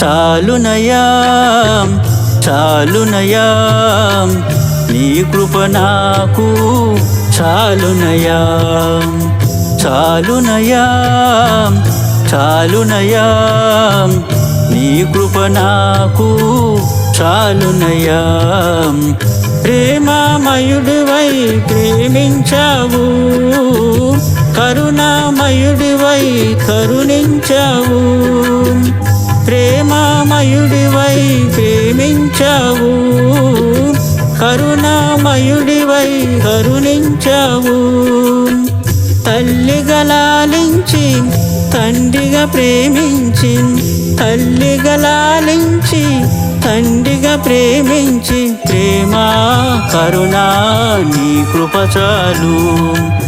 చాలునయాం చాలునయాం నీ కృప నాకు చాలునయాం చాలునయాం చాలునయాం నీ కృప నాకు చాలునయాం ప్రేమామయుడివై ప్రేమించావు కరుణామయుడివై కరుణించావు. ప్రేమామయుడివై ప్రేమించావు. కరుణామయుడివై కరుణించావు. తల్లిగా లాలించి తండ్రిగా ప్రేమించి తల్లిగా లాలించి తండ్రిగా ప్రేమించి ప్రేమ కరుణా నీ కృపచాలు చాలు.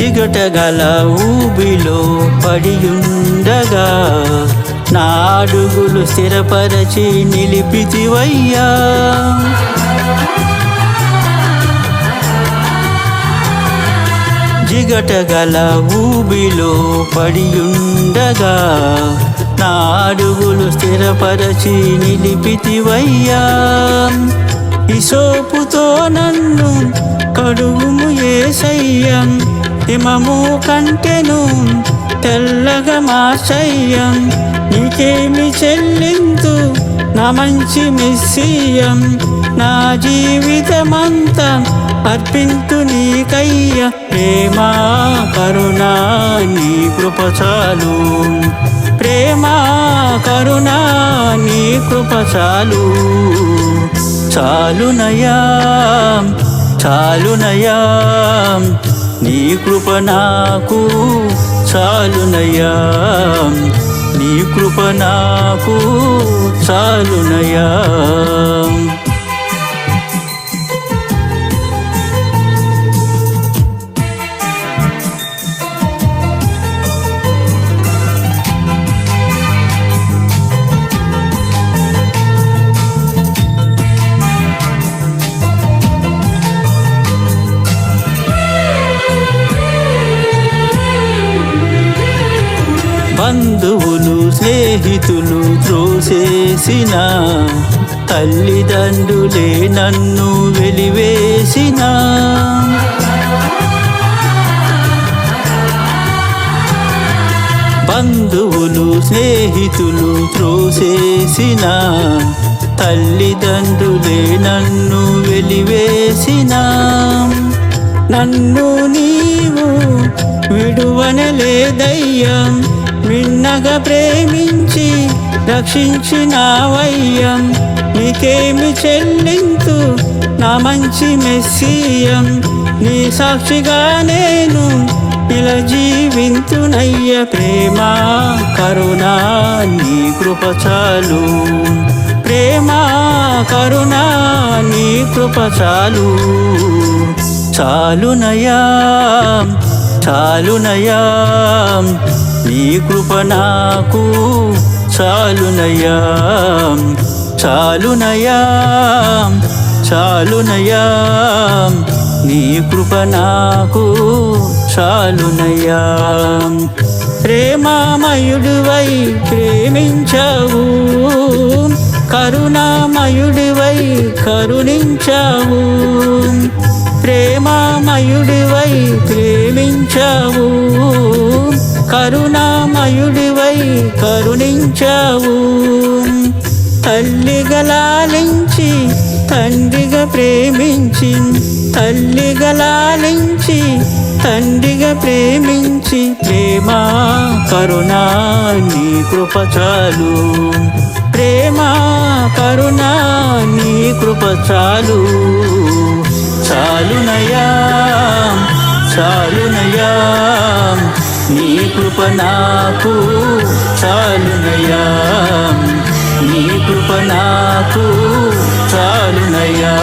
జిగటగల ఊబిలో పడియుండగా నా అడుగులు స్థిరపరచి నిలిపితివయ్యా. జిగటగల ఊబిలో పడియుండగా నా అడుగులు స్థిరపరచి నిలిపితివయ్యా. ఇసోపుతో నన్ను కడుగుము ఏసయ్యం. హిమము కంటెను తెల్లగా మాసయ్యం నీకేమి చెల్లింతు నా మంచి మిస్సియం. నా జీవితమంతా అర్పింతు నీకయ్య. ప్రేమ కరుణా నీ కృపచాలు ప్రేమ కరుణా నీ కృపచాలు చాలునయా చాలునయా నీ కృప నాకు చాలునయ్యా. నీ కృప నాకు చాలునయ్యా. బంధువులు స్నేహితులు త్రోసేసిన తల్లిదండ్రులే నన్ను వెలివేసిన. బంధువులు స్నేహితులు త్రోసేసిన తల్లిదండ్రులే నన్ను వెలివేసిన. నన్ను నీవు విడువనలేదయ్యా మిన్నగా ప్రేమించి రక్షించినావయ్యం. నీకేమి చెల్లింతు నా మంచి మెస్సీయం. నీ సాక్షిగా నేను ఇలా జీవింతునయ్య ప్రేమ కరుణ నీ కృప చాలు. ప్రేమ కరుణా నీ కృప చాలు. చాలునయా చాలునయా నీ కృప నాకు చాలునయా చాలునయా చాలునయా నీ కృప నాకు చాలునయా ప్రేమామయుడివై ప్రేమించావు. కరుణామయుడివై కరుణించావు. ప్రేమామయుడివై ప్రేమించావు. కరుణామయుడివై కరుణించావు. తల్లిగా లాలించి తండ్రిగా ప్రేమించి తల్లిగా లాలించి తండ్రిగా ప్రేమించి ప్రేమ కరుణ నీ కృప చాలు. ప్రేమ కరుణ నీ కృప చాలు. చాలునయా చాలునయా నీ కృప నాకు చాలునయా నీ కృప నాకు చాలునయా